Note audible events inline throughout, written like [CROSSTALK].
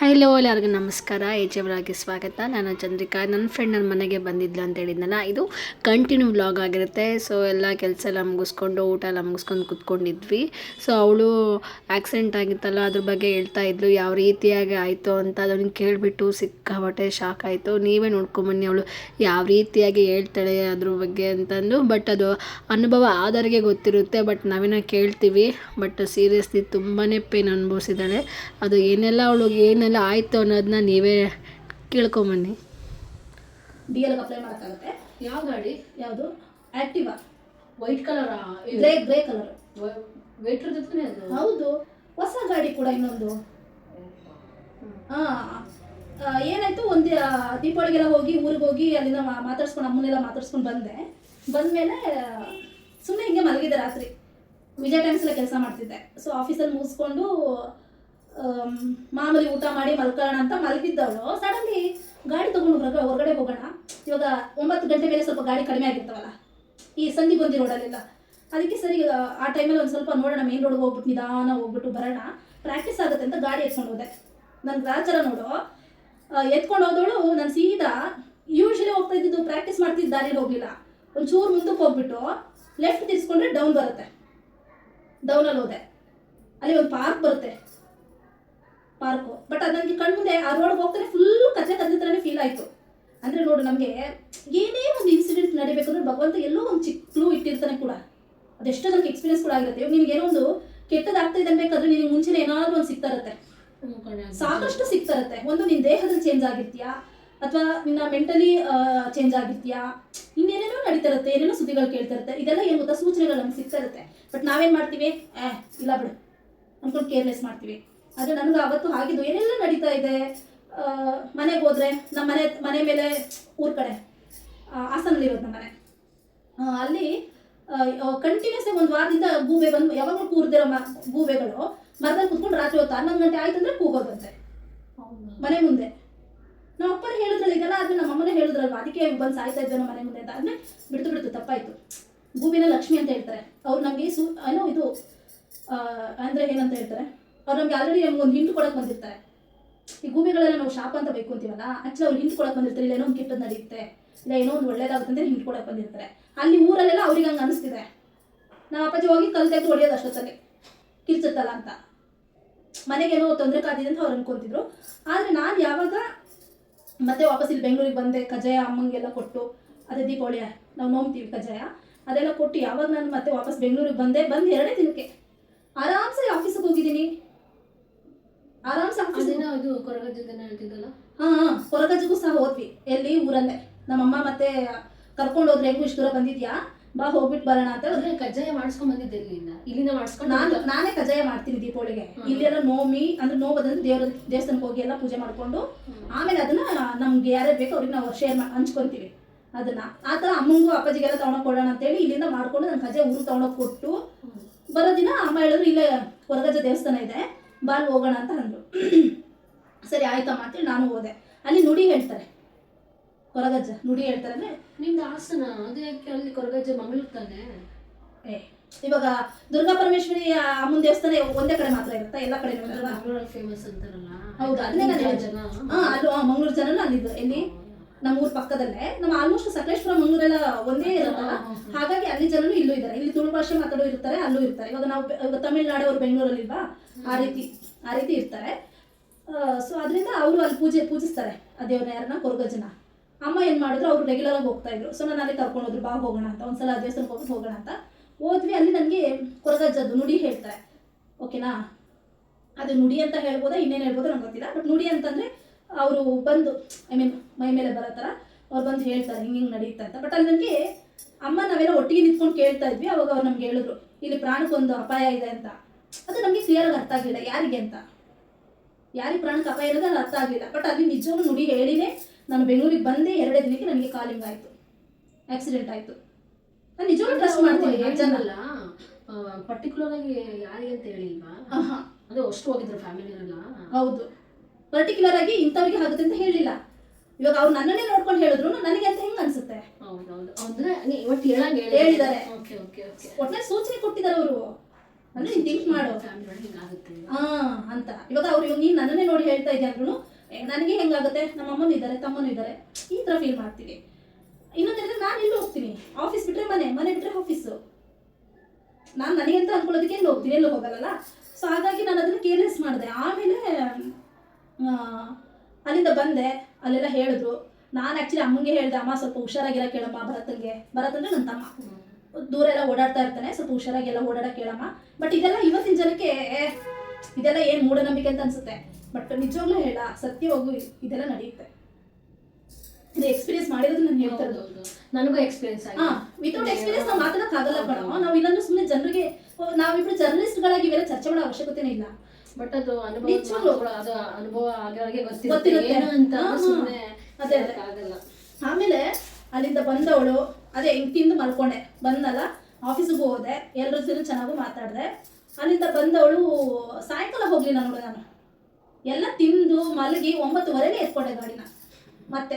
Hello ಎಲ್ಲರಿಗೂ ನಮಸ್ಕಾರ ಏಜೆವರಾಗಿ ಸ್ವಾಗತ. ನಾನು ಚಂದ್ರಿಕಾ. ನನ್ನ ಫ್ರೆಂಡ್ ನನ್ನ ಮನೆಗೆ ಬಂದಿದ್ಲು ಅಂತ ಹೇಳಿದ್ನಲ್ಲ, ಇದು ಕಂಟಿನ್ಯೂ ವ್ಲಾಗ್ ಆಗಿರುತ್ತೆ. ಸೊ ಎಲ್ಲ ಕೆಲಸ ಎಲ್ಲ ಮುಗಿಸ್ಕೊಂಡು, ಊಟ ಎಲ್ಲ ಮುಗಿಸ್ಕೊಂಡು ಕುತ್ಕೊಂಡಿದ್ವಿ. ಸೊ ಅವಳು ಆಕ್ಸಿಡೆಂಟ್ ಆಗಿತ್ತಲ್ಲ, ಅದ್ರ ಬಗ್ಗೆ ಹೇಳ್ತಾ ಇದ್ಲು, ಯಾವ ರೀತಿಯಾಗಿ ಆಯಿತು ಅಂತ ಅದನ್ನು ಕೇಳಿಬಿಟ್ಟು ಸಿಕ್ಕಾಪಟ್ಟೆ ಶಾಕ್ ಆಯಿತು. ನೀವೇ ನೋಡ್ಕೊಂಬನ್ನಿ ಅವಳು, ಯಾವ ರೀತಿಯಾಗಿ ಹೇಳ್ತಾಳೆ ಅದ್ರ ಬಗ್ಗೆ ಅಂತಂದು. ಬಟ್ ಅದು ಅನುಭವ ಆದರಿಗೆ ಗೊತ್ತಿರುತ್ತೆ ಬಟ್ ನಾವೇನ ಕೇಳ್ತೀವಿ. ಬಟ್ ಸೀರಿಯಸ್ಲಿ ತುಂಬಾ ಪೇನ್ ಅನುಭವಿಸಿದ್ದಾಳೆ. ಅದು ಏನೆಲ್ಲ ಅವಳಿಗೆ ಏನೆಲ್ಲ ಆಯಿತು ಅನ್ನೋದನ್ನ ನೀವೇ ಕೇಳ್ಕೊಂಬನ್ನಿ. ಡಿ ಎಲ್ ಅಪ್ಲೈ ಮಾಡೋಕ್ಕಾಗುತ್ತೆ. ಯಾವ ಗಾಡಿ? ಯಾವುದು? Activa white colour grey grey colour white ಜೊತೆ ಅದು? ಹೌದು. ಹೊಸ ಗಾಡಿ ಕೂಡ ಇನ್ನೊಂದು. ಹಾಂ. ಆ, ಏನಾಯ್ತು? ಒಂದು ದೀಪಾವಳಿಗೆಲ್ಲ ಹೋಗಿ ಊರಿಗೆ ಹೋಗಿ ಅಲ್ಲಿಂದ ಮಾತಾಡ್ಸ್ಕೊಂಡು ಅಮ್ಮನೆಲ್ಲ ಮಾತಾಡ್ಸ್ಕೊಂಡು ಬಂದೆ. ಬಂದಮೇಲೆ ಸುಮ್ಮನೆ ಹಿಂಗೆ ಮಲಗಿದ್ದೆ ರಾತ್ರಿ. ವಿಜಯ ಟೈಮ್ಸ್ ಎಲ್ಲ ಕೆಲಸ ಮಾಡ್ತಿದ್ದೆ. ಸೊ ಆಫೀಸಲ್ಲಿ ಮುಗಿಸ್ಕೊಂಡು ಮಾಮೂಲಿ ಊಟ ಮಾಡಿ ಮಲ್ಕೊಳ್ಳೋಣ ಅಂತ ಮಲಗಿದ್ದವಳು. ಸಡನ್ಲಿ ಗಾಡಿ ತೊಗೊಂಡು ಹೊರಗ ಹೊರಗಡೆ ಹೋಗೋಣ. ಇವಾಗ ಒಂಬತ್ತು ಗಂಟೆ ಮೇಲೆ ಸ್ವಲ್ಪ ಗಾಡಿ ಕಡಿಮೆ ಆಗಿರ್ತಾವಲ್ಲ. ಈ ಸಂಧಿ ಬಂದಿ ರೋಡಲ್ಲೆಲ್ಲ. ಅದಕ್ಕೆ ಸರಿ ಆ, ಟೈಮಲ್ಲಿ ಒಂದು ಸ್ವಲ್ಪ ನೋಡೋಣ ಮೇನ್ ರೋಡ್ಗೆ ಹೋಗ್ಬಿಟ್ಟು ನಿಧಾನ ಹೋಗ್ಬಿಟ್ಟು ಬರೋಣ. ಪ್ರಾಕ್ಟೀಸ್ ಆಗುತ್ತೆ ಅಂತ ಗಾಡಿ ಎತ್ಕೊಂಡು ಹೋದೆ. ನನ್ನ ಗ್ರಾಚಾರ ನೋಡು. ಎತ್ಕೊಂಡು ಹೋದವಳು ನಾನು ಸೀದಾ ಯೂಶಲಿ ಹೋಗ್ತಾ ಇದ್ದಿದ್ದು ಪ್ರಾಕ್ಟೀಸ್ ಮಾಡ್ತಿದ್ದ ದಾರಿಲಿ ಹೋಗಲಿಲ್ಲ. ಒಂಚೂರು ಮುಂದಕ್ಕೆ ಹೋಗ್ಬಿಟ್ಟು ಲೆಫ್ಟ್ ತಿರ್ಸ್ಕೊಂಡ್ರೆ ಡೌನ್ ಬರುತ್ತೆ. ಡೌನಲ್ಲಿ ಹೋದೆ. ಅಲ್ಲಿ ಒಂದು ಪಾರ್ಕ್ ಬರುತ್ತೆ. ಪಾರ್ಕು. ಬಟ್ ಅದು ನನಗೆ ಕಣ್ಮುಂದೆ ಆ ರೋಡ್ ಹೋಗ್ತಾರೆ ಫುಲ್ ಕಚ್ಚೆ ಕದ್ದ ಥರನೇ ಫೀಲ್ ಆಯಿತು. ಅಂದರೆ ನೋಡು ನಮಗೆ ಏನೇ ಒಂದು ಇನ್ಸಿಡೆಂಟ್ ನಡಿಬೇಕಂದ್ರೆ ಭಗವಂತ ಎಲ್ಲೋ ಒಂದು ಚಿಕ್ಕ ಕ್ಲೂ ಇಟ್ಟಿರ್ತಾನೆ ಕೂಡ. ಅದೆಷ್ಟೋ ನನಗೆ ಎಕ್ಸ್ಪೀರಿಯನ್ಸ್ ಕೂಡ ಆಗಿರುತ್ತೆ. ಇವಾಗ ನಿನ್ಗೆ ಏನೋ ಒಂದು ಕೆಟ್ಟದಾಗ್ತಾ ಇದೆ ಬೇಕಾದ್ರೆ ನಿನಗೆ ಮುಂಚೆನೇ ಏನಾದ್ರು ಒಂದು ಸಿಗ್ತಾ ಇರುತ್ತೆ ಸಾಕಷ್ಟು ಸಿಗ್ತಾ ಇರುತ್ತೆ ಒಂದು ನಿನ್ನ ದೇಹದಲ್ಲಿ ಚೇಂಜ್ ಆಗಿರ್ತೀಯಾ? ಅಥವಾ ನಿನ್ನ ಮೆಂಟಲಿ ಚೇಂಜ್ ಆಗಿರ್ತೀಯಾ? ಇನ್ನೇನೇನೋ ನಡೀತಾ ಇರುತ್ತೆ ಏನೇನೋ ಸುದ್ದಿಗಳು ಕೇಳ್ತಾ ಇರುತ್ತೆ ಇದೆಲ್ಲ ಏನು ಗೊತ್ತಾ? ಸೂಚನೆಗಳು ನಮ್ಗೆ ಸಿಗ್ತಾ ಇರುತ್ತೆ ಬಟ್ ನಾವೇನು ಮಾಡ್ತೀವಿ? ಇಲ್ಲ ಬಿಡು. ಅಂದ್ಕೊಂಡು ಕೇರ್ಲೆಸ್ ಮಾಡ್ತೀವಿ. ಆದರೆ ನನಗೆ ಅವತ್ತು ಆಗಿದ್ದು ಏನೆಲ್ಲ ನಡೀತಾ ಇದೆ? ಮನೆಗೆ ಹೋದ್ರೆ ನಮ್ಮ ಮನೆ ಮನೆ ಮೇಲೆ ಊರ್ ಕಡೆ ಹಾಸನಲ್ಲಿರೋದು ನಮ್ಮ ಮನೆ. ಅಲ್ಲಿ ಕಂಟಿನ್ಯೂಸ್ ಒಂದು ವಾರದಿಂದ ಗೂಬೆ ಬಂದು, ಯಾವಾಗಲೂ ಕೂರ್ದಿರೋ ಮ, ಗೂಬೆಗಳು ಮರದಲ್ಲಿ ಕುತ್ಕೊಂಡು ರಾತ್ರಿ ಹೊತ್ತು ಹನ್ನೊಂದು ಗಂಟೆ ಆಯ್ತು ಆಯ್ತಂದ್ರೆ ಕೂಗೋದಂತೆ ಮನೆ ಮುಂದೆ. ನಮ್ಮ ಅಪ್ಪನ ಹೇಳಿದ್ರಲ್ಲ, ಇದೆಲ್ಲ ಆದ್ರೆ ನಮ್ಮ ಅಮ್ಮನೇ ಹೇಳಿದ್ರಲ್ವ? ಅದಕ್ಕೆ ಬಂದು ಸಾಯ್ತಾ ನಮ್ಮ ಮನೆ ಮುಂದೆ ಅಂತ. ಆದ್ಮೇಲೆ ಬಿಡ್ತು ಬಿಡ್ತು, ತಪ್ಪಾಯ್ತು. ಗೂಬಿನ ಲಕ್ಷ್ಮಿ ಅಂತ ಹೇಳ್ತಾರೆ. ಅವ್ರು ನಮಗೆ ಸು, ಏನೋ ಇದು ಅಂದ್ರೆ ಏನಂತ ಹೇಳ್ತಾರೆ? ಅವ್ರು ನಮ್ಗೆ ಆಲ್ರೆಡಿ ನಮ್ಗೆ ಒಂದು ಹಿಂಟ್ ಕೊಡಕ್ ಬಂದಿರ್ತಾರೆ. ಈ ಭೂಮಿಗಳೆಲ್ಲ ನಾವು ಶಾಪ ಅಂತ ಬೇಕು ಅಂತೀವಲ್ಲ ಆಕ್ಚುಲಿ ಅವ್ರು ಹಿಂಟ್ ಕೊಡಕ್ ಬಂದಿರ್ತಾರೆ, ಇಲ್ಲ ಏನೋ ಒಂದು ಕೆಟ್ಟದ್ದು ನಡೆಯುತ್ತೆ ಇಲ್ಲ ಏನೋ ಒಂದು ಒಳ್ಳೇದಾಗುತ್ತೆ ಅಂತ ಹಿಂಟ್ ಕೊಡಕ್ ಬಂದಿರ್ತಾರೆ. ಅಲ್ಲಿ ಊರಲ್ಲೆಲ್ಲ ಅವ್ರಿಗೆ ಹಂಗೆ ಅನಿಸ್ತಿದೆ. ನಮ್ಮ ಅಪ್ಪಾಜಿ ಹೋಗಿ ಕಲ್ತಾಯ್ತು ಹೊಡೆಯೋದು ಅಷ್ಟೊತ್ತಲ್ಲಿ, ಕಿರ್ಚುತ್ತಲ್ಲ ಅಂತ. ಮನೆಗೇನೋ ತೊಂದರೆ ಕಾದಿದೆ ಅಂತ ಅವ್ರು ಅನ್ಕೊಂತಿದ್ರು. ಆದರೆ ನಾನು ಯಾವಾಗ ಮತ್ತೆ ವಾಪಸ್ ಇಲ್ಲಿ ಬೆಂಗಳೂರಿಗೆ ಬಂದೆ ಕಜಾಯ ಅಮ್ಮಂಗೆಲ್ಲ ಕೊಟ್ಟು, ಅದೇ ದೀಪಾವಳಿ ನಾವು ನೋಡ್ತೀವಿ ಕಜಾಯ ಅದೆಲ್ಲ ಕೊಟ್ಟು ಯಾವಾಗ ನಾನು ಮತ್ತೆ ವಾಪಸ್ ಬೆಂಗಳೂರಿಗೆ ಬಂದೆ, ಬಂದು ಎರಡೇ ದಿನಕ್ಕೆ. ಆರಾಮ್ಸೆ ಆಫೀಸಿಗೆ ಹೋಗಿದ್ದೀನಿ. ಅದೇನೋ ಇದು ಕೊರಗಜ್ಜನ ಹೇಳ್ತಿದ್ದಲ್ಲ? ಹಾ ಹಾ ಹೊರಗಜ್ಜಿಗೂ ಸಹ ಹೋದ್ವಿ ಎಲ್ಲಿ? ಊರಲ್ಲೇ. ನಮ್ಮಮ್ಮ ಮತ್ತೆ ಕರ್ಕೊಂಡು ಹೋದ್ರೆ ಹೆಂಗು ಇಷ್ಟು ದೂರ ಬಂದಿದ್ಯಾ? ಬಾ ಹೋಗ್ಬಿಟ್ಟು ಬರೋಣ ಅಂತ ಅಂದ್ರೆ ಕಜ್ಜಾಯ ಮಾಡಿಸ್ಕೊಂಡ್ ಬಂದಿದ್ದೆ ಇಲ್ಲಿಂದ. ಇಲ್ಲಿಂದ ಮಾಡಿಸ್ಕೊಂಡು ನಾನು ನಾನೇ ಕಜ್ಜಾಯ ಮಾಡ್ತೀನಿ ದೀಪಾವಳಿಗೆ. ಇಲ್ಲೆಲ್ಲ ನೋಮಿ ಅಂದ್ರೆ ನೋವದಂದ್ರೆ ದೇವ್ರ ದೇವಸ್ಥಾನಕ್ಕೆ ಹೋಗಿ ಎಲ್ಲ ಪೂಜೆ ಮಾಡ್ಕೊಂಡು ಆಮೇಲೆ ಅದನ್ನ ನಮ್ಗೆ ಯಾರೇ ಬೇಕೋ ಅವ್ರಿಗೆ ನಾವು ಶೇರ್ ಹಂಚ್ಕೊಂತೀವಿ ಅದನ್ನ. ಆ ಥರ ಅಮ್ಮಂಗೂ ಅಪ್ಪಾಜಿಗೆಲ್ಲ ತಗೊಂಡೋಗಿ ಕೊಡೋಣ ಅಂತೇಳಿ ಇಲ್ಲಿಂದ ಮಾಡ್ಕೊಂಡು ನನ್ನ ಕಜ್ಜಾಯ ಊರು ತಗೊಂಡೋಗಿ ಕೊಟ್ಟು ಬರೋ ದಿನ ಅಮ್ಮ ಹೇಳಿದ್ರು ಇಲ್ಲೇ ಹೊರಗಜ್ಜ ದೇವಸ್ಥಾನ ಇದೆ. ಬಾಲ್ ಹೋಗೋಣ ಅಂತ ಅಂದರು. ಸರಿ ಆಯ್ತಮ್ಮ ಅಂತೇಳಿ ನಾನು ಹೋದೆ. ಅಲ್ಲಿ ನುಡಿ ಹೇಳ್ತಾರೆ. ಕೊರಗಜ್ಜ ನುಡಿ ಹೇಳ್ತಾರೆ ಅಂದ್ರೆ ನಿಮ್ದು ಹಾಸನ ಅದು ಯಾಕೆ ಅಲ್ಲಿ ಕೊರಗಜ್ಜ ಮಂಗಳೂರು ತಾನೆ? ಏ ಇವಾಗ ದುರ್ಗಾ ಪರಮೇಶ್ವರಿ ಆ ಅಮ್ಮನ ದೇವಸ್ಥಾನ ಒಂದೇ ಕಡೆ ಮಾತ್ರ ಇರುತ್ತಾ? ಎಲ್ಲ ಕಡೆ ಫೇಮಸ್ ಅಂತಾರಲ್ಲ? ಹೌದು ಅದನ್ನೇ ನಾನು. ಜನ? ಹಾ ಮಂಗಳೂರು ಜನನೂ ಅಲ್ಲಿದ್ದು. ಎಲ್ಲಿ? ನಮ್ಮ ಊರ್ ಪಕ್ಕದಲ್ಲೇ. ನಮ್ಮ ಆಲ್ಮೋಸ್ಟ್ ಸಕಲೇಶ್ವರ ಮಂಗಳೂರೆಲ್ಲ ಒಂದೇ ಇರುತ್ತಲ್ಲ? ಹಾಗಾಗಿ ಅಲ್ಲಿ ಜನರು ಇಲ್ಲೂ ಇದ್ದಾರೆ. ಇಲ್ಲಿ ತುಳು ಭಾಷೆ ಮಾತಾಡೋ ಇರ್ತಾರೆ ಅಲ್ಲೂ ಇರ್ತಾರೆ. ಇವಾಗ ನಾವು ಬೆ- ಇವಾಗ ತಮಿಳ್ನಾಡು ಅವ್ರು ಬೆಂಗಳೂರಲ್ಲಿ ಇಲ್ವಾ ಆ ರೀತಿ ಆ ರೀತಿ ಇರ್ತಾರೆ. ಸೊ ಅದರಿಂದ ಅವರು ಅಲ್ಲಿ ಪೂಜೆ, ಪೂಜಿಸ್ತಾರೆ. ಆ ದೇವ್ರನ್ನ ಯಾರನ್ನ? ಕೊರಗಜ್ಜನ ಅಮ್ಮ ಏನು ಮಾಡಿದ್ರು? ಅವ್ರು ರೆಗ್ಯುಲರ್ ಆಗಿ ಹೋಗ್ತಾ ಇದ್ರು. ಸೊ ನಾನು ಅಲ್ಲಿ ಕರ್ಕೊಂಡು ಹೋದ್ರು. ಬಾ, ಹೋಗೋಣ ಅಂತ. ಒಂದ್ಸಲ ದೇವಸ್ಥಾನಕ್ಕೆ ಹೋಗಿ, ಹೋಗೋಣ ಅಂತ. ಹೋದ್ವಿ. ಅಲ್ಲಿ ನನಗೆ ಕೊರಗಜ್ಜದ್ದು ನುಡಿ ಹೇಳ್ತಾರೆ. ಓಕೆನಾ? ಅದು ನುಡಿ ಅಂತ ಹೇಳ್ಬೋದಾ, ಇನ್ನೇನು ಹೇಳ್ಬೋದು ನಂಗೆ ಗೊತ್ತಿಲ್ಲ. ಬಟ್ ನುಡಿ ಅಂತಂದ್ರೆ ಅವರು ಬಂದು ಐ ಮೀನ್ ಮೈ ಮೇಲೆ ಬರೋ ಥರ ಅವ್ರು ಬಂದು ಹೇಳ್ತಾರೆ. ಹಿಂಗೆ ಹಿಂಗೆ ನಡೀತಾ ಅಂತ. ಬಟ್ ಅಲ್ಲಿ ನನಗೆ ಅಮ್ಮ ನಾವೆಲ್ಲ ಒಟ್ಟಿಗೆ ನಿಂತ್ಕೊಂಡು ಕೇಳ್ತಾ ಇದ್ವಿ. ಅವಾಗ ಅವ್ರು ನಮ್ಗೆ ಹೇಳಿದ್ರು, ಇಲ್ಲಿ ಪ್ರಾಣಕ್ಕೊಂದು ಅಪಾಯ ಇದೆ ಅಂತ. ಅದು ನಮಗೆ ಕ್ಲಿಯರ್ ಆಗಿ ಅರ್ಥ ಆಗಲಿಲ್ಲ. ಯಾರಿಗೆ ಅಂತ? ಯಾರಿಗೆ ಪ್ರಾಣಕ್ಕೆ ಅಪಾಯ ಇರೋದು ಅದು ಅರ್ಥ ಆಗಲಿಲ್ಲ. ಬಟ್ ಅಲ್ಲಿ ನಿಜವೂ ನುಡಿ ಹೇಳಿದೆ ನಾನು ಬೆಂಗಳೂರಿಗೆ ಬಂದೆ ಎರಡೇ ದಿನಕ್ಕೆ ನನಗೆ ಕಾಲಿಂಗ್ ಆಯಿತು. ಆಕ್ಸಿಡೆಂಟ್ ಆಯಿತು. ನಾನು ನಿಜವೂ ಟ್ರಸ್ಟ್ ಮಾಡ್ತೀನಿ ಜನಲ್ಲ ಪರ್ಟಿಕ್ಯುಲರ್ ಆಗಿ ಯಾರಿಗೆ ಅಂತ ಹೇಳಿಲ್ವಾ? ಅದೇ ಅಷ್ಟು ಹೋಗಿದ್ರು ಫ್ಯಾಮಿಲಿನೆಲ್ಲ ಹೌದು. ಪರ್ಟಿಕ್ಯುಲರ್ ಆಗಿ ಇಂಥವ್ರಿಗೆ ಆಗುತ್ತೆ ಅಂತ ಹೇಳಿಲ್ಲ. ಇವಾಗ ಅವ್ರು ನನ್ನನ್ನೇ ನೋಡ್ಕೊಂಡು ಹೇಳಿದ್ರು ನನಗೆ ಅಂತ ಹೆಂಗ್ ಅನ್ಸುತ್ತೆ? ಹೌದೌದು. ಅಂದ್ರೆ ಇವತ್ತು ಹೇಳಂಗೆ ಹೇಳಿದ್ದಾರೆ. ಓಕೆ ಓಕೆ ಓಕೆ ಒಟ್ನಲ್ಲಿ ಸೂಚನೆ ಕೊಟ್ಟಿದ್ದಾರೆ ಅವರು. ಅಂದ್ರೆ ನೀನ್ ಥಿಂಕ್ ಮಾಡು ಹಾ ಅಂತ. ಇವಾಗ ಅವ್ರು ನೀನ್ ನನ್ನನ್ನೇ ನೋಡಿ ಹೇಳ್ತಾ ಇದ್ದೆ ಅಂದ್ರೂ ನನಗೆ ಹೆಂಗಾಗುತ್ತೆ? ನಮ್ಮ ಅಮ್ಮನೂ ಇದ್ದಾರೆ ತಮ್ಮನೂ ಇದ್ದಾರೆ ಈ ತರ ಫೀಲ್ ಮಾಡ್ತೀವಿ. ಇನ್ನೊಂದೇನಂದ್ರೆ ನಾನು ಇಲ್ಲಿ ಹೋಗ್ತೀನಿ? ಆಫೀಸ್ ಬಿಟ್ರೆ ಮನೆ ಮನೆ ಬಿಟ್ರೆ ಆಫೀಸು ನಾನು ನನಗೆಂತ ಅನ್ಕೊಳ್ಳೋದಕ್ಕೆ ಎಲ್ಲಿ ಹೋಗ್ತೀನಿ? ಎಲ್ಲೂ ಹೋಗಲ್ಲ ಸೊ ಹಾಗಾಗಿ ನಾನು ಅದನ್ನು ಕೇರ್ಲೆಸ್ ಮಾಡಿದೆ. ಆಮೇಲೆ ಅಲ್ಲಿಂದ ಬಂದೆ. ಅಲ್ಲೆಲ್ಲ ಹೇಳಿದ್ರು. ನಾನು ಆ್ಯಕ್ಚುಲಿ ಅಮ್ಮಂಗೆ ಹೇಳಿದೆ ಅಮ್ಮ ಸ್ವಲ್ಪ ಹುಷಾರಾಗಿರೋ ಕೇಳಮ್ಮ ಭರತಂಗೆ. ಭರತ್ ಅಂದರೆ ನನ್ನ ತಮ್ಮ ದೂರ ಎಲ್ಲ ಓಡಾಡ್ತಾ ಇರ್ತಾನೆ ಸ್ವಲ್ಪ ಹುಷಾರಾಗೆಲ್ಲ ಓಡಾಡಕ್ಕೆ ಹೇಳಮ್ಮ ಬಟ್ ಇದೆಲ್ಲ ಇವತ್ತಿನ ಜನಕ್ಕೆ ಇದೆಲ್ಲ ಏನ್ ಮೂಢನಂಬಿಕೆ ಅಂತ ಅನ್ಸುತ್ತೆ. ಬಟ್ ನಿಜವಾಗ್ಲೂ ಹೇಳ ಸತ್ಯವಾಗೂ ಇದೆಲ್ಲ ನಡೆಯುತ್ತೆ. ಇದು ಎಕ್ಸ್ಪೀರಿಯನ್ಸ್ ಮಾಡಿರೋದು ನಾನು ಹೇಳ್ತಾರದು ನನಗೂ ಎಕ್ಸ್ಪೀರಿಯನ್ಸ್ ಆಗಿದೆ. ವಿತೌಟ್ ಎಕ್ಸ್ಪೀರಿಯನ್ಸ್ ನಾವು ಮಾತಾಡಕ್ ಆಗಲ್ಲ ಕಣೋ ನಾವು ಇಲ್ಲಾಂದ್ರೆ ಸುಮ್ಮನೆ ಜನರಿಗೆ ನಾವಿಬ್ರು ಜರ್ನಲಿಸ್ಟ್ಗಳಾಗಿ ಇವೆಲ್ಲ ಚರ್ಚೆ ಮಾಡೋ ಅವಶ್ಯಕತೆನೇ ಇಲ್ಲ. ಬಟ್ ಅದು ಅನುಭವ. ಅದು ಅನುಭವ ಆಗಿರೋರಿಗೆ ಗೊತ್ತಿರುತ್ತೆ. ಏನು ಅಂತ. ಸುಮ್ಮನೆ ಅದೇ. ಆಗಲ್ಲ ಆಮೇಲೆ ಅಲ್ಲಿಂದ ಬಂದವಳು ಅದೇ ಹಿಂಗೆ ತಿಂದು ಮಲ್ಕೊಂಡೆ. ಬಂದಲ್ಲ ಆಫೀಸಿಗೆ ಹೋದೆ ಎಲ್ಲರ ಜೊತೆ ಚೆನ್ನಾಗೂ ಮಾತಾಡಿದೆ. ಅಲ್ಲಿಂದ ಬಂದವಳು ಸಾಯಂಕಾಲ ಹೋಗ್ಲಿ ನೋಡು ನಾನು. ಎಲ್ಲ ತಿಂದು ಮಲಗಿ ಒಂಬತ್ತುವರೆಗೆ ಎತ್ಕೊಂಡೆ ಗಾಡಿನ. ಮತ್ತೆ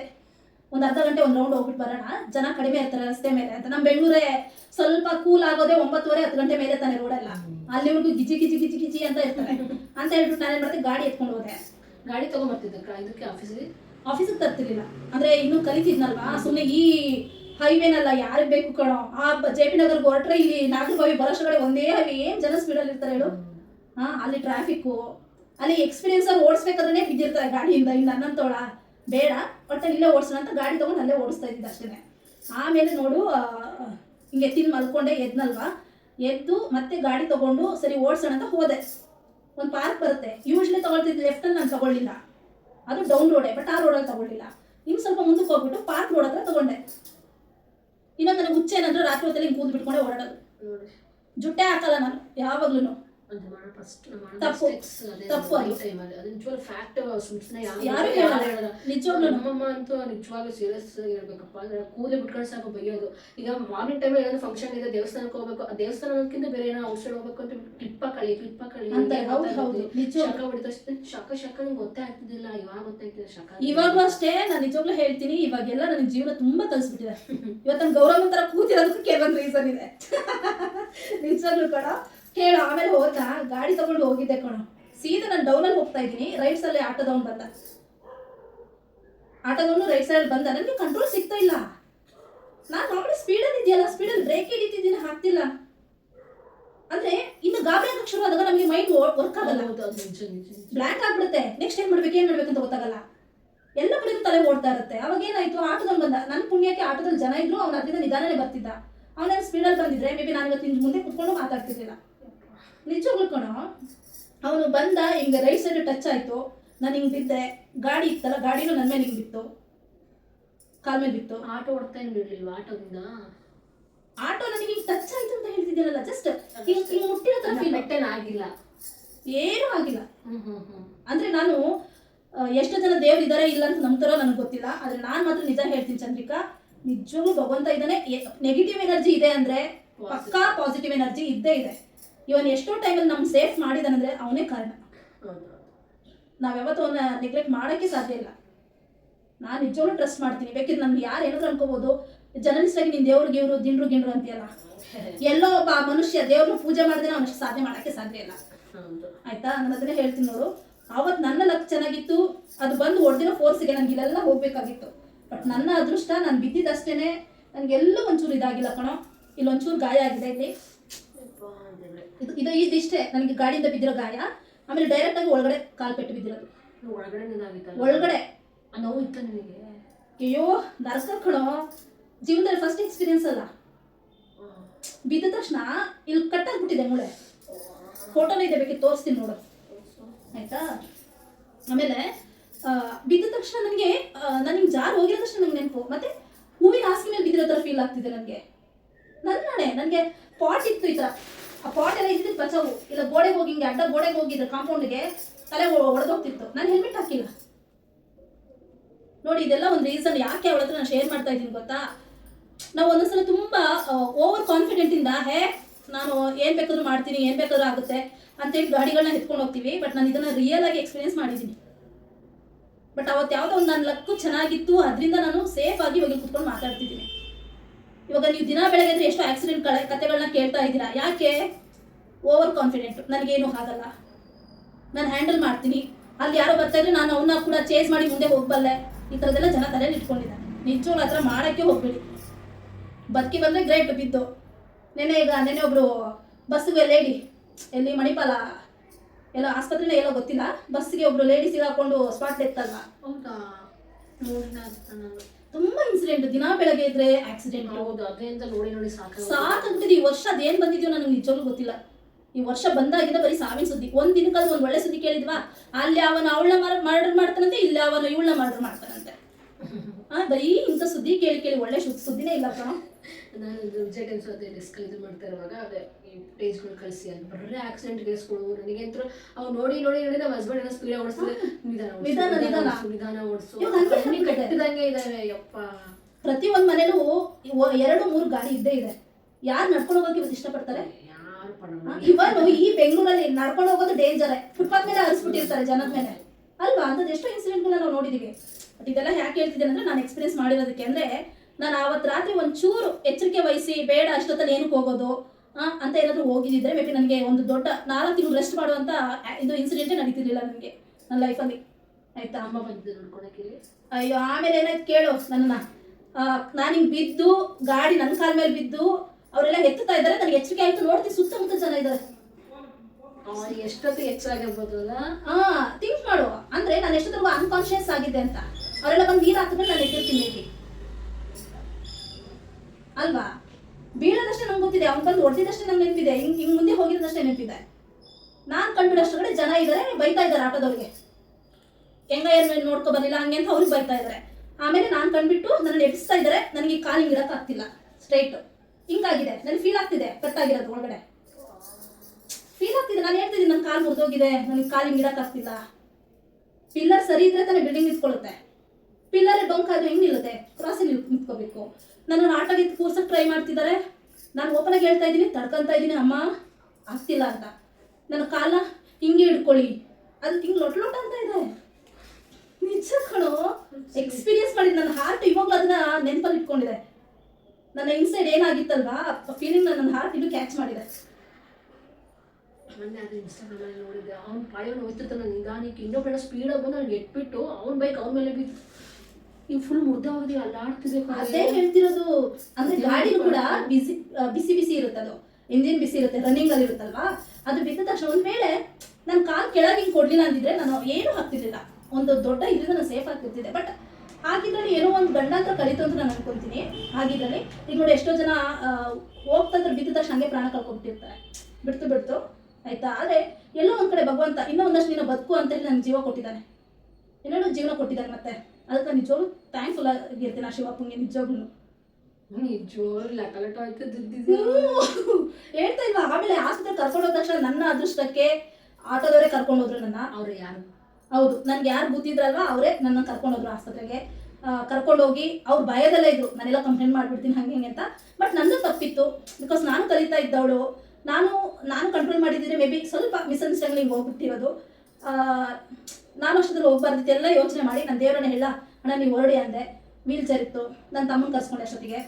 ಒಂದು ಅರ್ಧ ಗಂಟೆ ಒಂದು ರೌಂಡ್ ಹೋಗ್ಬಿಟ್ಟು ಬರೋಣ. ಜನ ಕಡಿಮೆ ಇರ್ತಾರೆ ರಸ್ತೆ ಮೇಲೆ ಅಂತ. ನಮ್ಮ ಬೆಂಗಳೂರೇ ಸ್ವಲ್ಪ ಕೂಲ್ ಆಗೋದೇ ಒಂಬತ್ತುವರೆ ಹತ್ತು ಗಂಟೆ ಮೇಲೆ ತಾನೆ ರೋಡೆಲ್ಲ ಅಲ್ಲಿವರೆಗೂ ಗಿಜಿ ಗಿಜಿ ಗಿಜಿ ಗಿಜಿ ಅಂತ ಇರ್ತಾರೆ. ಅಂತ ಹೇಳ್ಬಿಟ್ಟು ನಾನೇನು ಮಾಡ್ತೀನಿ ಗಾಡಿ ಎತ್ಕೊಂಡು ಹೋದೆ. ಗಾಡಿ ತಗೊಂಡ್ಬರ್ತಿದ್ದೆ ಇದಕ್ಕೆ ಆಫೀಸಿಗೆ ಆಫೀಸಿಗೆ ತರ್ತಿರ್ಲಿಲ್ಲ. ಅಂದ್ರೆ ಇನ್ನೂ ಕಲಿತಿದ್ನಲ್ವಾ? ಸುಮ್ಮನೆ ಈ ಹೈವೇನಲ್ಲ, ಯಾರಿಗೆ ಬೇಕು ಕಣೋ? ಆ ಜೆ ಪಿ ನಗರ್ಗೆ ಹೊರಟ್ರೆ ಇಲ್ಲಿ ನಾಗರಬಾವಿ ಬರೋಷ್ಟೊಳಗಡೆ ಒಂದೇ ಹೈವೇ, ಏನ್ ಜನ ಸ್ಪೀಡಲ್ಲಿ ಇರ್ತಾರೆ ಹೇಳು? ಹಾ, ಅಲ್ಲಿ ಟ್ರಾಫಿಕ್ಕು ಅಲ್ಲಿ ಎಕ್ಸ್ಪೀರಿಯನ್ಸ್ ಅಲ್ಲಿ ಓಡಿಸ್ಬೇಕಾದ್ರೆ ಬಿದ್ದಿರ್ತಾರೆ ಗಾಡಿಯಿಂದ ಇನ್ನು ನನ್ನಂತೋಳ ಬೇಡ ಒಟ್ಟಲ್ಲಿ ಇಲ್ಲೇ ಓಡಿಸೋಣ ಅಂತ ಗಾಡಿ ತಗೊಂಡು ಅಲ್ಲೇ ಓಡಿಸ್ತಾ ಇದ್ದಿದ್ದು ಅಷ್ಟೇ ಆಮೇಲೆ ನೋಡು ಹಿಂಗೆ ತಿನ್ ಮಲ್ಕೊಂಡೆ ಎದ್ನಲ್ವಾ? ಎದ್ದು ಮತ್ತೆ ಗಾಡಿ ತಗೊಂಡು ಸರಿ ಓಡಿಸೋಣ ಅಂತ ಹೋದೆ. ಒಂದು ಪಾರ್ಕ್ ಬರುತ್ತೆ. ಯೂಶ್ವಲಿ ತಗೊಳ್ತಿದ್ದು ಲೆಫ್ಟಲ್ಲಿ ನಾನು ತಗೊಳ್ಳಿಲ್ಲ. ಅದು ಡೌನ್ ರೋಡೆ ಬಟ್ ಆ ರೋಡಲ್ಲಿ ತಗೊಳ್ಳಿಲ್ಲ. ಇನ್ನು ಸ್ವಲ್ಪ ಮುಂದಕ್ಕೆ ಹೋಗ್ಬಿಟ್ಟು ಪಾರ್ಕ್ ರೋಡ್ ಹತ್ರ ತಗೊಂಡೆ. ಇನ್ನೊಂದು ನನಗೆ ಹುಚ್ಚ ಏನಂದ್ರೆ ರಾತ್ರಿ ಹೊತ್ತಲ್ಲಿ ಕೂತ್ ಬಿಟ್ಕೊಂಡೆ ಓಡಾಡೋದು. ಜುಟ್ಟೆ ಹಾಕಲ್ಲ ನಾನು ಯಾವಾಗ್ಲೂ ಅದು ಮಾಡೋ ಫಸ್ಟ್ ತಪ್ಪು. ತಪ್ಪು ಅದು. ನಿಜವಾಗ್ಲೂ ಫ್ಯಾಕ್ಟ್ ಸುಮ್ಮನೆ ಯಾರು ಹೇಳಲ್ಲ. ನಿಜವಾಗ್ಲೂ. ನಮ್ಮಮ್ಮ ಅಂತೂ ನಿಜವಾಗ್ಲೂ ಸೀರಿಯಸ್ ಹೇಳ್ಬೇಕಪ್ಪ. ಅಂದ್ರೆ ಕೂದಲು ಬಿಟ್ಕೊಂಡು ಸಾಕು ಬೈಯೋದು. ಈಗ ಮಾರ್ನಿಂಗ್ ಟೈಮ್ ಏನಾದ್ರು ಫಂಕ್ಷನ್ ಇದೆ ದೇವಸ್ಥಾನಕ್ಕೆ ಹೋಗ್ಬೇಕು. ಆ ದೇವಸ್ಥಾನ ಅನ್ನೋದಕ್ಕಿಂತ ಬೇರೆ ಏನೋ ಔಷಧ ಹೋಗ್ಬೇಕು ಅಂತ ಕ್ಲಿಪ್ಪ ಕಳಿ ಕ್ಲಿಪ್ಪ ಕಳಿ ಅಂತ ಹೌದು. ಹೌದು. ಹೊಡಿದ ತಕ್ಷಣ ಶಕ ಶಕ ನಂಗೆ ಗೊತ್ತೇ ಆಗ್ತಿದ್ದಿಲ್ಲ. ಇವಾಗ ಗೊತ್ತಾಗ್ತಿದೆ ಶಾಖ ಇವಾಗೂ ಅಷ್ಟೇ. ನಾನು ನಿಜವಾಗ್ಲೂ ಹೇಳ್ತೀನಿ. ಇವಾಗೆಲ್ಲ ನನ್ನ ಜೀವನ ತುಂಬಾ ಕಲಿಸ್ಬಿಟ್ಟಿದೆ. ಇವತ್ತು ನನ್ನ ಗೌರವ ತರ ಕೂತಿರೋದಕ್ಕೆ ಕೆಲವೊಂದು ರೀಸನ್ ಇದೆ. [LAUGHS] ನಿಜವಾಗ್ಲೂ ಕಣ. ಕೇಳು ಆಮೇಲೆ ಹೋದ ಗಾಡಿ ತಗೊಂಡು ಹೋಗಿದ್ದೆ ಕಣ. ಸೀದಾ ನಾನು ಡೌನಲ್ಲಿ ಹೋಗ್ತಾ ಇದ್ದೀನಿ ರೈಟ್ ಸೈಡ್ ಆಟೋದವನು ಬಂದ. ಆಟೋದವನು ರೈಟ್ ಸೈಡ್ ಬಂದ. ನನಗೆ ಕಂಟ್ರೋಲ್ ಸಿಗ್ತಾ ಇಲ್ಲ. ನಾನು ಸ್ಪೀಡ್ ಸ್ಪೀಡಲ್ಲಿ ಇದೆಯಲ್ಲ ಸ್ಪೀಡಲ್ಲಿ ಬ್ರೇಕ್ ಹಿಡಿತಿದ್ದೀನಿ ಹಾಕ್ತಿಲ್ಲ. ಅಂದ್ರೆ ಇನ್ನು ಗಾಬರಿ ಆಗಕ್ಕೆ ಶುರು ಆದಾಗ ನಮಗೆ ಮೈಂಡ್ ವರ್ಕ್ ಆಗಲ್ಲ. ಬ್ಲ್ಯಾಂಕ್ ಆಗ್ಬಿಡುತ್ತೆ. ನೆಕ್ಸ್ಟ್ ಏನ್ ಮಾಡ್ಬೇಕು ಏನ್ ಮಾಡ್ಬೇಕಂತ ಅಂತ ಗೊತ್ತಾಗಲ್ಲ. ಎಲ್ಲ ಕಡೆ ತಲೆ ಓಡ್ತಾ ಇರುತ್ತೆ. ಅವಾಗ ಏನಾಯ್ತು ಆಟೋದಲ್ಲಿ ಬಂದ. ನನ್ನ ಪುಣ್ಯಕ್ಕೆ ಆಟೋದಲ್ಲಿ ಜನ ಇದ್ರು ಅವ್ನ ಅದರಿಂದ ನಿಧಾನನೇ ಬರ್ತಿದ್ದ. ಅವನ ಸ್ಪೀಡಲ್ಲಿ ಬಂದಿದ್ರೆ ಮೇ ಬಿ ನಾನು ಇವತ್ತು ಮುಂದೆ ಕುತ್ಕೊಂಡು ಮಾತಾಡ್ತಿರ್ಲಿಲ್ಲ. ನಿಜವಾಗ್ಲು ಕಣೋ ಅವನು ಬಂದ ಹಿಂಗೆ ರೈಟ್ ಸೈಡ್ ಟಚ್ ಆಯ್ತು. ನಾನು ಹಿಂಗೆ ಬಿದ್ದೆ. ಗಾಡಿ ಇತ್ತಲ್ಲ ಗಾಡಿನೂ ನನ್ನ ಮೇಲೆ ಹಿಂಗೆ ಬಿತ್ತು. ಕಾಲ್ ಮೇಲೆ ಬಿತ್ತು. ಆಟೋ ಓಡ್ತಾ ಏನು ಬಿಡ್ಲಿಲ್ವಾ ಆಟೋದಿಂದ? ಆಟೋ ನನಗೆ ಹಿಂಗೆ ಟಚ್ ಆಯ್ತು ಅಂತ ಹೇಳ್ತಿದ್ದೀನಲ್ಲ ಜಸ್ಟ್ ಹಿಂಗೆ ಹಿಂಗ್ ಮುಟ್ಟಿರೋ ತರ ಫೀಲ್ ಬೆಟ್ಟನ ಆಗಿಲ್ಲ. ಏನೂ ಆಗಿಲ್ಲ. ಅಂದ್ರೆ ನಾನು ಎಷ್ಟು ಜನ ದೇವ್ರು ಇದ್ದಾರೆ ಇಲ್ಲ ಅಂತ ನಂಬ್ತಾರೋ ನನಗೆ ಗೊತ್ತಿಲ್ಲ. ಆದ್ರೆ ನಾನು ಮಾತ್ರ ನಿಜ ಹೇಳ್ತೀನಿ ಚಂದ್ರಿಕಾ. ನಿಜವೂ ಭಗವಂತ ಇದ್ದಾನೆ. ನೆಗೆಟಿವ್ ಎನರ್ಜಿ ಇದೆ ಅಂದ್ರೆ ಪಕ್ಕಾ ಪಾಸಿಟಿವ್ ಎನರ್ಜಿ ಇದ್ದೇ ಇದೆ. ಇವನ್ ಎಷ್ಟೋ ಟೈಮಲ್ಲಿ ನಮ್ಗೆ ಸೇಫ್ ಮಾಡಿದಾನಂದ್ರೆ ಅವನೇ ಕಾರಣ. ನಾವು ಯಾವತ್ತೂ ಅವನ್ನ ನೆಗ್ಲೆಕ್ಟ್ ಮಾಡಕ್ಕೆ ಸಾಧ್ಯ ಇಲ್ಲ. ನಾನು ನಿಜವಾಗ್ಲೂ ಟ್ರಸ್ಟ್ ಮಾಡ್ತೀನಿ. ಬೇಕಿದ್ರೆ ನಮ್ಗೆ ಯಾರು ಏನಾದ್ರು ಅನ್ಕೋಬಹುದು ಜರ್ನಲಿಸ್ಟ್ ಆಗಿ ನೀನ್ ದೇವ್ರಿಗೆ ಇವರು ದಿಂಡ್ರು ಗಿಂಡ್ರು ಅಂತೀಯಲ್ಲ. ಎಲ್ಲೋ ಒಬ್ಬ ಮನುಷ್ಯ ದೇವ್ರನ್ನ ಪೂಜೆ ಮಾಡಿದ್ರೆ ಅವನಷ್ಟು ಸಾಧನೆ ಮಾಡಕ್ಕೆ ಸಾಧ್ಯ ಇಲ್ಲ. ಆಯ್ತಾ? ನಾನು ಅದನ್ನೇ ಹೇಳ್ತೀನಿ ನೋಡು. ಅವತ್ ನನ್ನ ಲಕ್ ಚೆನ್ನಾಗಿತ್ತು. ಅದು ಬಂದು ಹೊಡೆದಿರೋ ಫೋರ್ಸ್ಗೆ ನನ್ಗೆ ಇಲ್ಲೆಲ್ಲ ಹೋಗ್ಬೇಕಾಗಿತ್ತು. ಬಟ್ ನನ್ನ ಅದೃಷ್ಟ ನಾನು ಬಿದ್ದಿದ್ದಷ್ಟೇನೆ ನನಗೆಲ್ಲೂ ಒಂಚೂರು ಇದಾಗಿಲ್ಲ ಕಣೋ. ಇಲ್ಲಿ ಒಂಚೂರು ಗಾಯ ಆಗಿದೆ ಇಲ್ಲಿ. ಇದು ಇದು ಇದಿಷ್ಟೇ ನನಗೆ ಗಾಡಿಯಿಂದ ಬಿದ್ದಿರೋ ಗಾಯ. ಆಮೇಲೆ ಡೈರೆಕ್ಟ್ ಆಗಿ ಒಳಗಡೆ ಕಾಲು ಪೆಟ್ಟು ಬಿದ್ದಿರೋದು. ಒಳಗಡೆ ಒಳಗಡೆ. ನೋವು ಇತ್ತ ನಿನಗೆ? ಅಯ್ಯೋ ನರಕ ಕಣೋ. ಜೀವನದಲ್ಲಿ ಫಸ್ಟ್ ಎಕ್ಸ್ಪೀರಿಯನ್ಸ್ ಅಲ್ಲ. ಬಿದ್ದ ತಕ್ಷಣ ಇಲ್ಲಿ ಕಟ್ಟಾಗ್ಬಿಟ್ಟಿದೆ ಮೂಳೆ. ಫೋಟೋನೇ ಇದೆ ಬೇಕಿತ್ತು ತೋರಿಸ್ತೀನಿ ನೋಡು. ಆಯ್ತಾ? ಆಮೇಲೆ ಬಿದ್ದ ತಕ್ಷಣ ನನಗೆ ನನಗೆ ಜಾರು ಹೋಗಿರೋ ತಕ್ಷಣ ನಂಗೆ ನೆನಪು. ಮತ್ತೆ ಹೂವಿನ ಹಾಸಿಗೆ ಮೇಲೆ ಬಿದ್ದಿರೋ ಥರ ಫೀಲ್ ಆಗ್ತಿದೆ ನನಗೆ. ನನ್ನ ನಾಳೆ ನನಗೆ ಪಾಟ್ ಇತ್ತು ಈ ಥರ ಆ ಪಾಟ್ ಎಲ್ಲ ಇದ್ದಿದ್ದು ಬಚಾವು. ಇಲ್ಲ, ಗೋಡೆಗೆ ಹೋಗಿ ಹಿಂಗೆ ಅಡ್ಡ ಗೋಡೆಗೆ ಹೋಗಿದ್ರೆ ಕಾಂಪೌಂಡ್ಗೆ ತಲೆ ಒಡೆದೋಗ್ತಿತ್ತು. ನಾನು ಹೆಲ್ಮೆಟ್ ಹಾಕಿಲ್ಲ. ನೋಡಿ, ಇದೆಲ್ಲ ಒಂದು ರೀಸನ್ ಯಾಕೆ ಅವಳ ಹತ್ರ ನಾನು ಶೇರ್ ಮಾಡ್ತಾ ಇದ್ದೀನಿ ಗೊತ್ತಾ? ನಾವು ಒಂದೊಂದ್ಸಲ ತುಂಬಾ ಓವರ್ ಕಾನ್ಫಿಡೆಂಟ್ ಇಂದ, ಹೇ, ನಾನು ಏನ್ ಬೇಕಾದ್ರೂ ಮಾಡ್ತೀನಿ, ಏನ್ ಬೇಕಾದ್ರೂ ಆಗುತ್ತೆ ಅಂತೇಳಿ ಗಾಡಿಗಳನ್ನ ಎತ್ಕೊಂಡು ಹೋಗ್ತೀವಿ. ಬಟ್ ನಾನು ಇದನ್ನ ರಿಯಲ್ ಆಗಿ ಎಕ್ಸ್ಪೀರಿಯನ್ಸ್ ಮಾಡಿದ್ದೀನಿ. ಬಟ್ ಅವತ್ತು ಯಾವುದೋ ಒಂದು ನನ್ನ ಲಕ್ಕು ಚೆನ್ನಾಗಿತ್ತು. ಅದರಿಂದ ನಾನು ಸೇಫ್ ಆಗಿ ಹೋಗಿ ಕುತ್ಕೊಂಡು ಮಾತಾಡ್ತಿದ್ದೀನಿ. ಇವಾಗ ನೀವು ದಿನ ಬೆಳಗ್ಗೆ ಅಂದ್ರೆ ಎಷ್ಟು ಆಕ್ಸಿಡೆಂಟ್ ಕಥೆಗಳನ್ನ ಕೇಳ್ತಾ ಇದ್ದೀರಾ? ಯಾಕೆ? ಓವರ್ ಕಾನ್ಫಿಡೆಂಟ್ ನನಗೇನು ಆಗಲ್ಲ ನಾನು ಹ್ಯಾಂಡಲ್ ಮಾಡ್ತೀನಿ. ಅಲ್ಲಿ ಯಾರೋ ಬರ್ತಾ ಇದ್ರೆ ನಾನು ಅವನ್ನ ಕೂಡ ಚೇಸ್ ಮಾಡಿ ಮುಂದೆ ಹೋಗ್ಬಲ್ಲೆ. ಈ ಥರದ್ದೆಲ್ಲ ಜನ ತಲೆಯಲ್ಲಿ ಇಟ್ಕೊಂಡಿದ್ದಾರೆ. ನಿಜವಾಗ್ಲೂ ಆ ಥರ ಮಾಡೋಕ್ಕೆ ಹೋಗ್ಬೇಡಿ. ಬದುಕಿ ಬಂದರೆ ಗ್ರೇಟ್ ಬಿದ್ದು. ನೆನೆ ಈಗ ನೆನೆ ಒಬ್ರು ಬಸ್ಸಿಗೆ ಲೇಡಿ ಎಲ್ಲಿ ಮಣಿಪಾಲ ಎಲ್ಲ ಆಸ್ಪತ್ರೆನೇ ಎಲ್ಲೋ ಗೊತ್ತಿಲ್ಲ? ಬಸ್ಸಿಗೆ ಒಬ್ರು ಲೇಡಿ ಹಾಕೊಂಡು ಸ್ಪಾಟ್ ಡೆತ್ ತುಂಬಾ ಇನ್ಸಿಡೆಂಟ್ ದಿನ ಬೆಳಗ್ಗೆ ಇದ್ರೆ ಆಕ್ಸಿಡೆಂಟ್ ಹೌದು ಅದರಿಂದ ನೋಡಿ ನೋಡಿ ಸಾಕು ಸಾಕಾಗ್ತದೆ ಈ ವರ್ಷ ಅದೇನ್ ಬಂದಿದ್ಯೋ ನನಗೆ ನಿಜವಾಗ್ಲೂ ಗೊತ್ತಿಲ್ಲ. ಈ ವರ್ಷ ಬಂದಾಗಿದ್ದ ಬರೀ ಸಾವಿನ ಸುದ್ದಿ. ಒಂದ್ ದಿನಕ್ಕಾದ್ರೂ ಒಂದ್ ಒಳ್ಳೆ ಸುದ್ದಿ ಕೇಳಿದ್ವಾ? ಅಲ್ಲಿ ಅವನ ಅವಳನ್ನ ಮರ್ಡರ್ ಮಾಡ್ತಾನಂತೆ ಇಲ್ಲ ಅವನ ಇವಳನ್ನ ಮರ್ಡರ್ ಮಾಡ್ತಾನಂತೆ. ಆ ಬರೀ ಇಂಥ ಸುದ್ದಿ ಕೇಳಿ ಕೇಳಿ ಒಳ್ಳೆ ಸುದ್ದಿನೇ ಇಲ್ಲ ಕಣ. ನಾನು ಇದು ಟೆನ್ಸ್ ಅದೇ ಡಿಸ್ಕ್ ಇದು ಮಾಡ್ತಾ ಇರುವಾಗ ಅದೇ ಈ ಪೇಜ್ಗಳು ಕಳಿಸಿ ಅಲ್ಲಿ ಬರೀ ಆಕ್ಸಿಡೆಂಟ್ ಕೇಸ್ಗಳು ನನಗೆ ಅಂತೂ ಅವು ನೋಡಿ ನೋಡಿ ನೋಡಿ ನಮ್ಮ ಹಸ್ಬೆಂಡ್ ಏನೋ ಸ್ಪೀಡ್ ಓಡಿಸಿದ್ರೆ ನಿಧಾನ ನಿಧಾನ, ನಿಧಾನ. ಓಡ್ಸು, ನಿಧಾನ. ಕಟ್ಟಿದಂಗೆ ಇದಾವೆ ಯಪ್ಪ. ಪ್ರತಿ ಒಂದ್ ಮನೇಲೂ ಎರಡು ಮೂರು ಗಾಡಿ ಇದ್ದೇ ಇದೆ. ಯಾರು ನಡ್ಕೊಂಡು ಹೋಗೋಕೆ ಇವತ್ತು ಇಷ್ಟಪಡ್ತಾರೆ? ಇವನು ಈ ಬೆಂಗಳೂರಲ್ಲಿ ನಡ್ಕೊಂಡು ಹೋಗೋದು ಡೇಂಜರ್ ಫುಟ್ಪಾತ್ ಮೇಲೆ ಹರಿಸ್ಬಿಟ್ಟಿರ್ತಾರೆ ಜನದ ಮೇಲೆ. ಅಲ್ವಾ? ಅಂತದ್ದು ಎಷ್ಟೋ ಇನ್ಸಿಡೆಂಟ್ಗಳನ್ನ ನಾವು ನೋಡಿದೀವಿ. ಬಟ್ ಇದೆಲ್ಲ ಯಾಕೆ ಹೇಳ್ತಿದ್ದೇನೆ ಅಂದ್ರೆ ನಾನು ಎಕ್ಸ್ಪೀರಿಯನ್ಸ್ ಮಾಡಿರೋದಕ್ಕೆ. ಅಂದ್ರೆ ನಾನು ಆವತ್ತು ರಾತ್ರಿ ಒಂಚೂರು ಎಚ್ಚರಿಕೆ ವಹಿಸಿ ಬೇಡ ಅಷ್ಟೊತ್ತಲ್ಲಿ ಏನಕ್ಕೆ ಹೋಗೋದು ಅಂತ ಏನಾದರೂ ಹೋಗಿದ್ದಿದ್ರೆ ಮೇಬಿ ನನಗೆ ಒಂದು ದೊಡ್ಡ ನಾಲ್ಕು ತಿಂಗಳು ರೆಸ್ಟ್ ಮಾಡುವಂಥ ಇದು ಇನ್ಸಿಡೆಂಟೇ ನಡೀತಿರ್ಲಿಲ್ಲ ನನಗೆ ನನ್ನ ಲೈಫಲ್ಲಿ ಆಯಿತಾ? ಅಮ್ಮ ಬಂದಿದ್ದು ನೋಡ್ಕೊಳಕ್ಕೆ. ಅಯ್ಯೋ ಆಮೇಲೆ ಏನಾಯ್ತು ಕೇಳು ನನ್ನ ನಾನು ಹಿಂಗೆ ಬಿದ್ದು ಗಾಡಿ ನನ್ನ ಕಾಲ ಮೇಲೆ ಬಿದ್ದು ಅವರೆಲ್ಲ ಎತ್ತುತ್ತಾ ಇದ್ದಾರೆ ನನಗೆ ಎಚ್ಚರಿಕೆ ಆಯ್ತು ನೋಡ್ತೀನಿ ಸುತ್ತಮುತ್ತ ಜನ ಇದ್ದಾರೆ. ಎಷ್ಟೊತ್ತು ಎಷ್ಟೊತ್ತಿಗೆ ಹೆಚ್ಚಾಗಿರ್ಬೋದು ಅಲ್ಲ? ಹಾಂ ಥಿಂಕ್ ಮಾಡು. ಅಂದ್ರೆ ನಾನು ಎಷ್ಟೊತ್ತಿಗೂ ಅನ್ಕಾನ್ಷಿಯಸ್ ಆಗಿದೆ ಅಂತ. ಅವರೆಲ್ಲ ಬಂದು ನೀರು ಹಾಕಿದ್ರೆ ನಾನು ಎದ್ದಿರ್ತೀನಿ ಅಲ್ವಾ? ಬೀಳದಷ್ಟೇ ನಂಗೆ ಗೊತ್ತಿದೆ, ಅವ್ನು ಬಂದು ಹೊಡೆದಿದ್ದಷ್ಟೇ ನಂಗೆ ನೆನಪಿದೆ, ಹಿಂಗೆ ಹಿಂಗೆ ಮುಂದೆ ಹೋಗಿರೋದಷ್ಟೇ ನೆನಪಿದೆ. ನಾನು ಕಂಡುಬಿಡೋಷ್ಟು ಕಡೆ ಜನ ಇದ್ದಾರೆ ಬೈತಾ ಇದ್ದಾರೆ ಆಟೋದವ್ರಿಗೆ. ಹೆಂಗ ಏನು ನೋಡ್ಕೊ ಬರಲಿಲ್ಲ, ಹಂಗೆ ಅಂತ ಅವ್ರಿಗೆ ಬೈತಾ ಇದ್ದಾರೆ ಆಮೇಲೆ ನಾನು ಕಂಡುಬಿಟ್ಟು ನನ್ನ ಎಬ್ಬಿಸ್ತಾ ಇದ್ದಾರೆ ನನಗೆ ಕಾಲು ಇರೋಕ್ಕಾಗ್ತಿಲ್ಲ ಸ್ಟ್ರೈಟ್. ಹಿಂಗಾಗಿದೆ, ನನಗೆ ಫೀಲ್ ಆಗ್ತಿದೆ ಕಟ್ಟಾಗಿರೋದು ಒಳಗಡೆ. ಫೀಲ್ ಆಗ್ತಿದೆ, ನಾನು ಹೇಳ್ತಿದ್ದೀನಿ ನನ್ನ ಕಾಲು ಮುರಿದೋಗಿದೆ, ನನಗೆ ಕಾಲು ಇಡೋಕ್ಕಾಗ್ತಿಲ್ಲ ಪಿಲ್ಲರ್ ಸರಿ ಇದ್ರೆ ತಾನೇ ಬಿಲ್ಡಿಂಗ್ ನಿಂತ್ಕೊಳ್ಳುತ್ತೆ. ಪಿಲ್ಲರ್ ಬಂಕ್ ಆದ್ರೆ ಹೆಂಗ್ ನಿಲ್ಲುತ್ತೆ? ಕ್ರಾಸಲ್ಲಿ ನಿಂತ್ಕೋಬೇಕು. ನಾನು ಇತ್ತು ಕೂರ್ಸಕ್ ಟ್ರೈ ಮಾಡ್ತಿದ್ದಾರೆ ನಾನು ಓಪನ್ ಆಗಿ ಹೇಳ್ತಾ ಇದ್ದೀನಿ, ತಡ್ಕೊಂತ ಇದ್ದೀನಿ, ಅಮ್ಮ, ಆಗ್ತಿಲ್ಲ ಅಂತ. ನನ್ನ ಕಾಲ ಹಿಂಗೆ ಹಿಡ್ಕೊಳ್ಳಿ. ಅದು ಹಿಂಗೆ ಲೊಟ್ ಲೊಟ್ ಅಂತ ಇದೆ. ನಿಜ ಕಣೋ ಎಕ್ಸ್ಪೀರಿಯನ್ಸ್ ಮಾಡಿದ್ ನನ್ನ ಹಾರ್ಟ್ ಇವಾಗಲೂ ಅದನ್ನ ನೆನಪಲ್ಲಿ ಇಟ್ಕೊಂಡಿದೆ. ನನ್ನ ಇನ್ಸೈಡ್ ಏನಾಗಿತ್ತಲ್ವಾ? ಫೀಲಿಂಗ್ ನನ್ನ ಹಾರ್ಟ್ ಇನ್ನು ಕ್ಯಾಚ್ ಮಾಡಿದೆ. ಮೊನ್ನೆ ಅದು ಇನ್ಸ್ಟಾಗ್ರಾಮ್ ಅಲ್ಲಿ ನೋಡಿದ್ದೆ, ಅವ್ನ ಹೋಯ್ತಿರ್ತಾನೆ ನಿಧಾನಕ್ಕೆ. ಇನ್ನೊಬ್ಬ ಸ್ಪೀಡ್ ಬಂದು ಅವ್ನಿಗೆ ಎಟ್ಬಿಟ್ಟು ಅವ್ನ ಬೈಕ್ ಅವ್ನ ಮೇಲೆ ಬಿದ್ದು ಈಗ ಫುಲ್ ಮುರ್ದೆ ಹೋಗಿದೆ ಅಲ್ಲಾಡ್ತಿದೆ. ಅದೇ ಹೇಳ್ತಿರೋದು ಅಂದ್ರೆ ಗಾಡಿ ಕೂಡ ಬಿಸಿ ಬಿಸಿ ಬಿಸಿ ಇರುತ್ತೆ ಅದು. ಇಂಜಿನ್ ಬಿಸಿ ಇರುತ್ತೆ ರನ್ನಿಂಗ್ ಅಲ್ಲಿ ಇರುತ್ತಲ್ವಾ? ಅದು ಬಿದ್ದ ತಕ್ಷಣ ಒಂದ್ ವೇಳೆ ನನ್ನ ಕಾಲ್ ಕೆಳಗೆ ಹಿಂಗ್ ಕೊಡ್ಲಿಲ್ಲ ಅಂದಿದ್ರೆ ನಾನು ಏನು ಹಾಕ್ತಿರ್ಲಿಲ್ಲ. ಒಂದು ದೊಡ್ಡ ಇದರಿಂದ ನಾನು ಸೇಫ್ ಆಗ್ತಿರ್ತಿದ್ದೆ ಬಟ್ ಆಗಿದ್ರಲ್ಲಿ ಏನೋ ಒಂದು ಗಂಡ ಹತ್ರ ಕಲಿತು ಅಂತ ನಾನು ಅನ್ಕೊಂತೀನಿ. ಆಗಿದ್ರಲ್ಲಿ ಈಗ ನೋಡಿ ಎಷ್ಟೋ ಜನ ಹೋಗ್ತಾ ಹೋಗ್ತಂದ್ರೆ ಬಿದ್ದ ತಕ್ಷಣ ಹಂಗೆ ಪ್ರಾಣ ಕಳ್ಕೊಂಡ್ಬಿಟ್ಟಿರ್ತಾರೆ. ಬಿಡ್ತು ಬಿಡ್ತು. ಆಯ್ತಾ? ಆದ್ರೆ ಎಲ್ಲೋ ಒಂದ್ ಕಡೆ ಭಗವಂತ ಇನ್ನೂ ಒಂದಷ್ಟು ದಿನ ಬದುಕು ಅಂತ ಹೇಳಿ ನನ್ನ ಜೀವ ಕೊಟ್ಟಿದ್ದಾನೆ. ಇನ್ನೊಂದು ಜೀವನ ಕೊಟ್ಟಿದ್ದಾನೆ ಮತ್ತೆ. ಅದಕ್ಕೆ ನಿಜವಾಗ್ಲು ಥ್ಯಾಂಕ್ಫುಲ್ ಆಗಿರ್ತೀನಿ ಆ ಶಿವಪ್ಪಂಗೆ ನಿಜವಾಗ್ಲೂ ಹೇಳ್ತಾ ಇಲ್ವಾ? ಆಮೇಲೆ ಆಸ್ಪತ್ರೆ ಕರ್ಕೊಂಡು ಹೋದ ತಕ್ಷಣ ನನ್ನ ಅದೃಷ್ಟಕ್ಕೆ ಆಟೋದವರೇ ಕರ್ಕೊಂಡು ಹೋದ್ರು ನನ್ನ. ಅವ್ರು ಯಾರು? ಹೌದು ನನ್ಗೆ ಯಾರು ಗೊತ್ತಿದ್ರಲ್ವಾ ಅವರೇ ನನ್ನ ಕರ್ಕೊಂಡು ಹೋದ್ರು ಆಸ್ಪತ್ರೆಗೆ. ಕರ್ಕೊಂಡೋಗಿ ಅವ್ರು ಭಯದಲ್ಲೇ ಇದ್ರು. ನಾನೆಲ್ಲ ಕಂಪ್ಲೇಂಟ್ ಮಾಡ್ಬಿಡ್ತೀನಿ ಹಂಗೆ ಹಿಂಗೆ ಅಂತ. ಬಟ್ ನಂದು ತಪ್ಪಿತ್ತು ಬಿಕಾಸ್ ನಾನು ಕಲಿತಾ ಇದ್ದವಳು. ನಾನು ನಾನು ಕಂಟ್ರೋಲ್ ಮಾಡಿದ್ರೆ ಮೇ ಬಿ ಸ್ವಲ್ಪ ಮಿಸ್ಅಂಡರ್ಸ್ಟ್ಯಾಂಡಿಂಗ್ ಹೋಗ್ಬಿಟ್ಟಿರೋದು. ನಾನು ಅಷ್ಟೊಂದು ಹೋಗ್ಬಾರ್ದು ಎಲ್ಲ ಯೋಚನೆ ಮಾಡಿ, ನಾನು ದೇವರನ್ನ ಹೇಳ, ಅಣ್ಣ ನೀವು ಹೊರಡಿ ಅಂದೆ, ವೀಲ್ ಚೇರ್ ಇತ್ತು ನನ್ನ ತಮ್ಮನ ಕರ್ಸ್ಕೊಂಡೆ ಅಷ್ಟೊತ್ತಿಗೆ.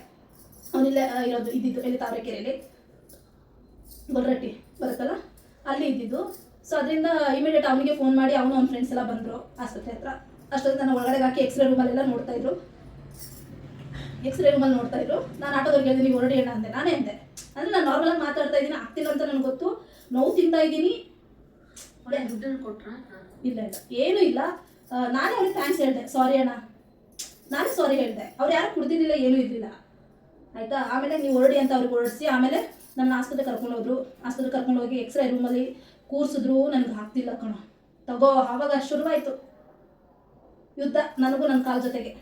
ಅವನಿಲ್ಲೇ ಇರೋದು, ಇದ್ದಿದ್ದು, ಎಲ್ಲಿ, ತಾವರೆಕೆರೆಯಲ್ಲಿ. ಗೊಲ್ರಟ್ಟಿ ಬರುತ್ತಲ್ಲ, ಅಲ್ಲಿ ಇದ್ದಿದ್ದು. ಸೊ ಅದರಿಂದ ಇಮಿಡಿಯೇಟ್ ಅವನಿಗೆ ಫೋನ್ ಮಾಡಿ, ಅವನು ಅವ್ನ ಫ್ರೆಂಡ್ಸ್ ಎಲ್ಲ ಬಂದರು ಆಸ್ಪತ್ರೆ ಹತ್ರ. ಅಷ್ಟೊತ್ತಿಗೆ ನಾನು ಒಳಗಡೆ ಹಾಕಿ ಎಕ್ಸ್ರೇ ರೂಮಲ್ಲೆಲ್ಲ ನೋಡ್ತಾ ಇದ್ರು. ಎಕ್ಸ್ರೇ ರೂಮಲ್ಲಿ ನೋಡ್ತಾ ಇದ್ರು. ನಾನು ಆಟೋದವ್ರಿಗೆ ಹೇಳಿದೆ, ನೀವು ಹೊರಡಿ ಅಣ್ಣ ಅಂದೆ. ನಾನೇ ಅಂದೆ. ಅಂದರೆ ನಾನು ನಾರ್ಮಲಾಗಿ ಮಾತಾಡ್ತಾ ಇದ್ದೀನಿ, ಆಗ್ತಿಲ್ಲ ಅಂತ ನನಗೆ ಗೊತ್ತು. ನೋವು ತಿಂತಾ ಇದ್ದೀನಿ ದುಡ್ಡನ್ನು ಕೊಟ್ರ? ಇಲ್ಲ ಇಲ್ಲ. ಏನು ಇಲ್ಲ. ನಾನೇ ಅವ್ರಿಗೆ ಥ್ಯಾಂಕ್ಸ್ ಹೇಳಿದೆ. ಸಾರಿ ಅಣ್ಣ. ನಾನು ಸಾರಿ ಹೇಳಿದೆ. ಅವ್ರು ಯಾರು ಕುಡ್ದಿದ್ದಿಲ್ಲ, ಏನೂ ಇರಲಿಲ್ಲ. ಆಯಿತಾ? ಆಮೇಲೆ ನೀವು ಹೊರಡಿ ಅಂತ ಅವ್ರಿಗೆ ಹೊರಡಿಸಿ, ಆಮೇಲೆ ನನ್ನ ಆಸ್ಪತ್ರೆ ಕರ್ಕೊಂಡು ಹೋದ್ರು. ಆಸ್ಪತ್ರೆ ಕರ್ಕೊಂಡು ಹೋಗಿ ಎಕ್ಸ್ರೇ ರೂಮಲ್ಲಿ ಕೂರಿಸಿದ್ರು, ನನಗೆ ಆಗ್ತಿಲ್ಲ ಕಣ. ತಗೋ, ಆವಾಗ ಶುರುವಾಯಿತು. ಯುದ್ಧ, ನನಗೂ ನನ್ನ ಕಾಲ್ ಜೊತೆಗೆ.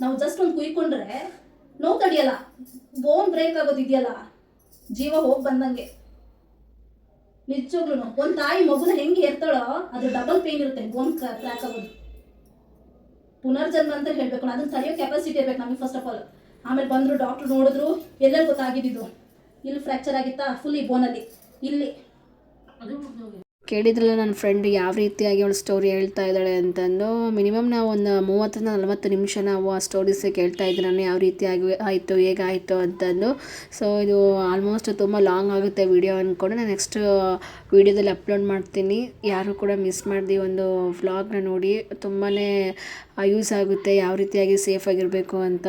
ನಾವು ಜಸ್ಟ್ ಒಂದು ಕುಯ್ಕೊಂಡ್ರೆ, ನೋವು ತಡಿಯಲ್ಲ. ಬೋನ್ ಬ್ರೇಕ್ ಆಗೋದಿದೆಯಲ್ಲ. ಜೀವ ಹೋಗಿ ಬಂದಂಗೆ. ನಿಜವಾಗ್ಲೂ ಒಂದು ತಾಯಿ ಮಗುನ ಹೆಂಗೆ ಎರ್ತಾಳೋ ಅದು ಡಬಲ್ ಪೇನ್ ಇರುತ್ತೆ ಬೋನ್ ಕ್ರ್ಯಾಕ್ ಆಗೋದು. ಪುನರ್ಜನ್ಮ ಅಂತ ಹೇಳ್ಬೇಕು ಅದನ್ನ ತಡೆಯೋ ಕೆಪಾಸಿಟಿ ಇರ್ಬೇಕು ನಮಗೆ ಫಸ್ಟ್ ಆಫ್ ಆಲ್ ಆಮೇಲೆ ಬಂದರು ಡಾಕ್ಟ್ರು ನೋಡಿದ್ರು ಎಲ್ಲರೂ ಗೊತ್ತಾಗಿದ್ದು ಇಲ್ಲಿ ಫ್ರ್ಯಾಕ್ಚರ್ ಆಗಿತ್ತಾ? ಫುಲ್ ಈ ಬೋನಲ್ಲಿ ಇಲ್ಲಿ. ಕೇಳಿದ್ರಲ್ಲ ನನ್ನ ಫ್ರೆಂಡ್ ಯಾವ ರೀತಿಯಾಗಿ ಅವಳು ಸ್ಟೋರಿ ಹೇಳ್ತಾ ಇದ್ದಾಳೆ ಅಂತಂದು ಮಿನಿಮಮ್ ನಾವು ಒಂದು ಮೂವತ್ತರಿಂದ ನಲವತ್ತು ನಿಮಿಷ ನಾವು ಆ ಸ್ಟೋರೀಸ್ ಕೇಳ್ತಾ ಇದ್ದೀನಿ ನಾನು ಯಾವ ರೀತಿಯಾಗಿ ಆಯಿತು ಹೇಗಾಯಿತು ಅಂತಂದು. ಸೊ ಇದು ಆಲ್ಮೋಸ್ಟ್ ತುಂಬ ಲಾಂಗ್ ಆಗುತ್ತೆ ವಿಡಿಯೋ ಅಂದ್ಕೊಂಡು ನಾನು ನೆಕ್ಸ್ಟ್ ವಿಡಿಯೋದಲ್ಲಿ ಅಪ್ಲೋಡ್ ಮಾಡ್ತೀನಿ. ಯಾರು ಕೂಡ ಮಿಸ್ ಮಾಡಿದೆ ಒಂದು ವ್ಲಾಗ್ನ ನೋಡಿ ತುಂಬಾ ಯೂಸ್ ಆಗುತ್ತೆ, ಯಾವ ರೀತಿಯಾಗಿ ಸೇಫಾಗಿರಬೇಕು ಅಂತ.